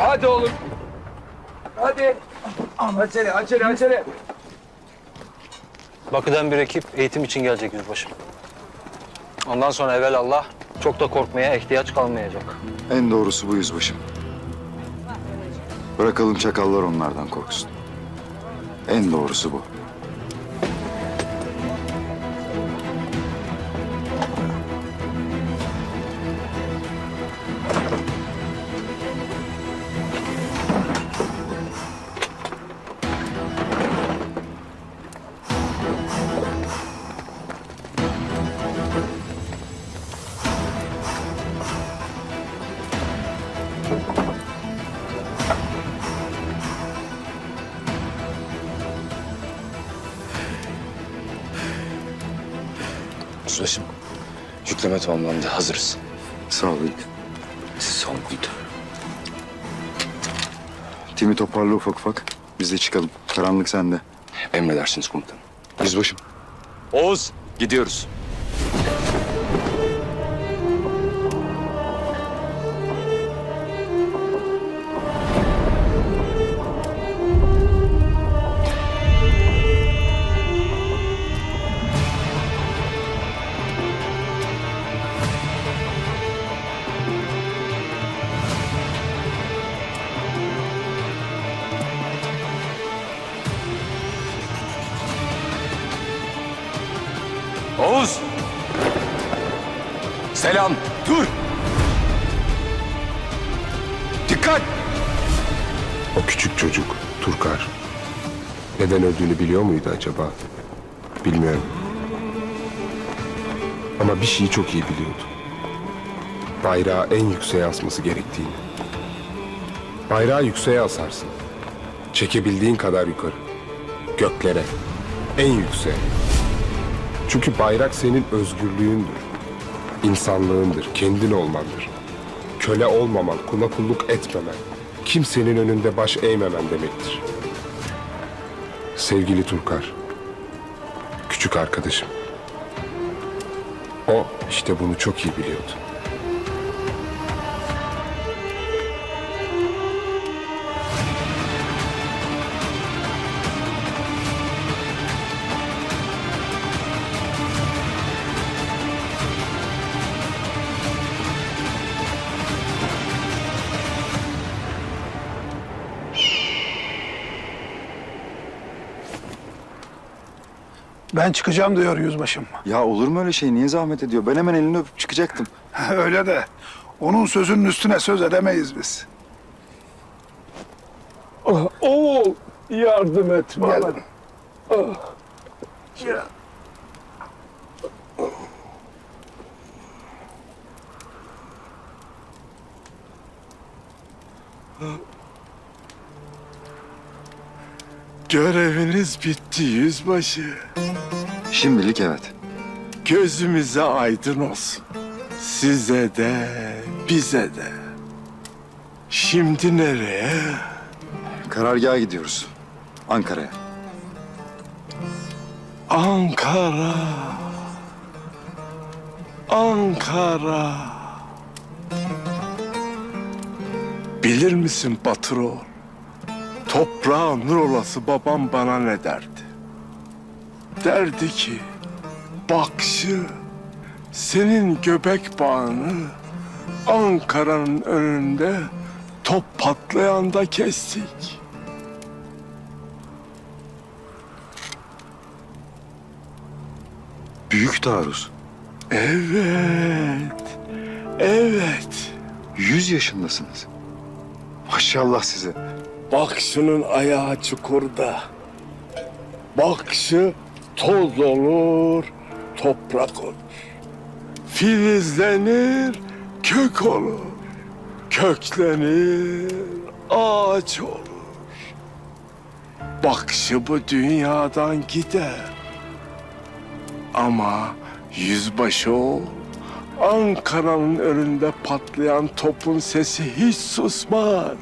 Hadi oğlum. Hadi. Acele, acele, acele. Bakü'den bir ekip eğitim için gelecek yüzbaşım. Ondan sonra evvel Allah çok da korkmaya ihtiyaç kalmayacak. En doğrusu bu yüzbaşım. Bırakalım çakallar onlardan korksun. En doğrusu bu. Yüzbaşım, yükleme tamamlandı. Hazırız. Sağ ol Yiğit. Siz olun. Timi toparla ufak ufak. Biz de çıkalım. Karanlık sende. Emredersiniz komutanım. Yüzbaşım. Oğuz, gidiyoruz. Selam, dur! Dikkat! O küçük çocuk Turkar. Neden öldüğünü biliyor muydu acaba? Bilmiyorum. Ama bir şeyi çok iyi biliyordu. Bayrağı en yükseğe asması gerektiğini. Bayrağı yükseğe asarsın. Çekebildiğin kadar yukarı. Göklere. En yükseğe. Çünkü bayrak senin özgürlüğündür. İnsanlığındır, kendin olmandır. Köle olmaman, kula kulluk etmemen, kimsenin önünde baş eğmemen demektir. Sevgili Turkar, küçük arkadaşım. O işte bunu çok iyi biliyordu. Ben çıkacağım diyor yüzbaşım. Ya olur mu öyle şey? Niye zahmet ediyor? Ben hemen elini öpüp çıkacaktım. Öyle de onun sözünün üstüne söz edemeyiz biz. Oğul yardım et bana. Göreviniz bitti yüzbaşı. Şimdilik evet. Gözümüze aydın olsun. Size de, bize de. Şimdi nereye? Karargaha gidiyoruz. Ankara'ya. Ankara. Ankara. Bilir misin Batıroğlu? Toprağa nur olası babam bana ne derdi? Derdi ki, bak şu senin göbek bağını Ankara'nın önünde top patlayanda kestik. Büyük taarruz. Evet, evet. Yüz yaşındasınız. Maşallah size. Bak şunun ayağı çukurda. Bak şu toz olur, toprak olur. Filizlenir, kök olur. Köklenir, ağaç olur. Bak şu bu dünyadan gider. Ama yüzbaşı ol. Ankara'nın önünde patlayan topun sesi hiç susmaz.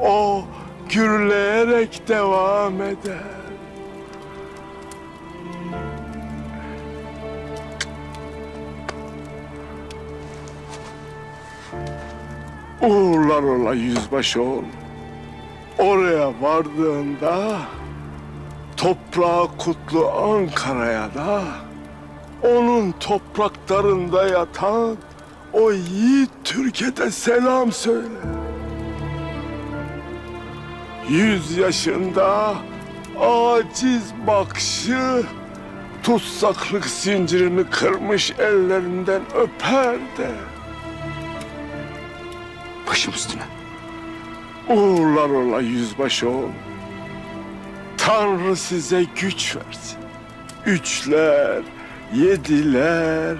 O gürleyerek devam eder. Uğurlar ola yüzbaşı ol. oraya vardığında toprağı kutlu Ankara'ya da onun topraklarında yatan o yiğit Türkiye'de selam söyle. Yüz yaşında aciz bakışı tutsaklık zincirini kırmış ellerinden öper de Başım üstüne. uğurlar ola yüzbaşı oğlum. Tanrı size güç versin. Üçler, yediler,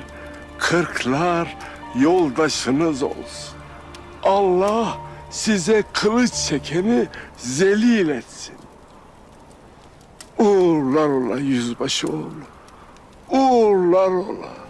kırklar yoldaşınız olsun. Allah size kılıç çekeni zelil etsin. Uğurlar ola yüzbaşı oğlum. Uğurlar ola.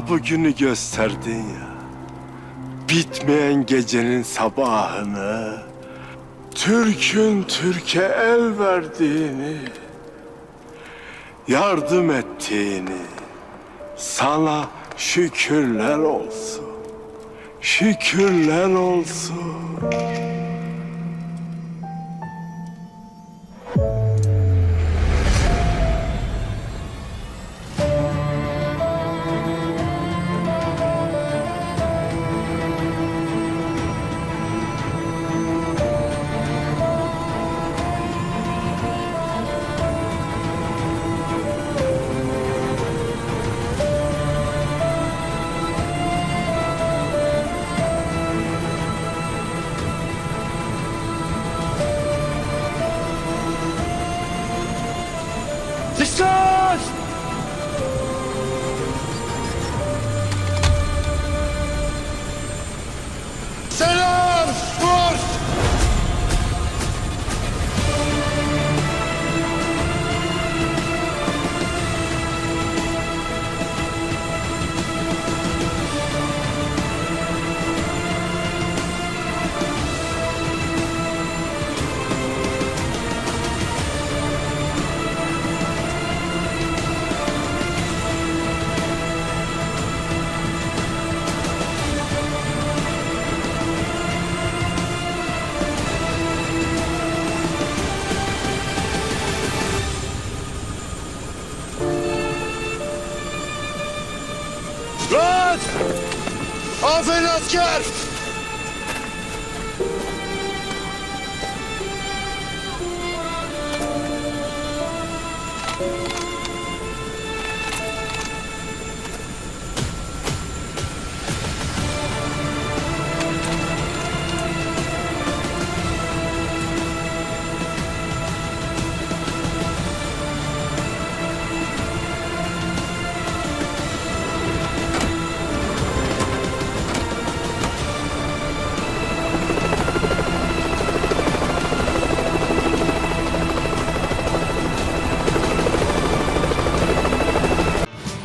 Bana bugünü gösterdin ya. Bitmeyen gecenin sabahını, Türk'ün Türk'e el verdiğini, yardım ettiğini, sana şükürler olsun. Şükürler olsun. Disclose! Aferin asker!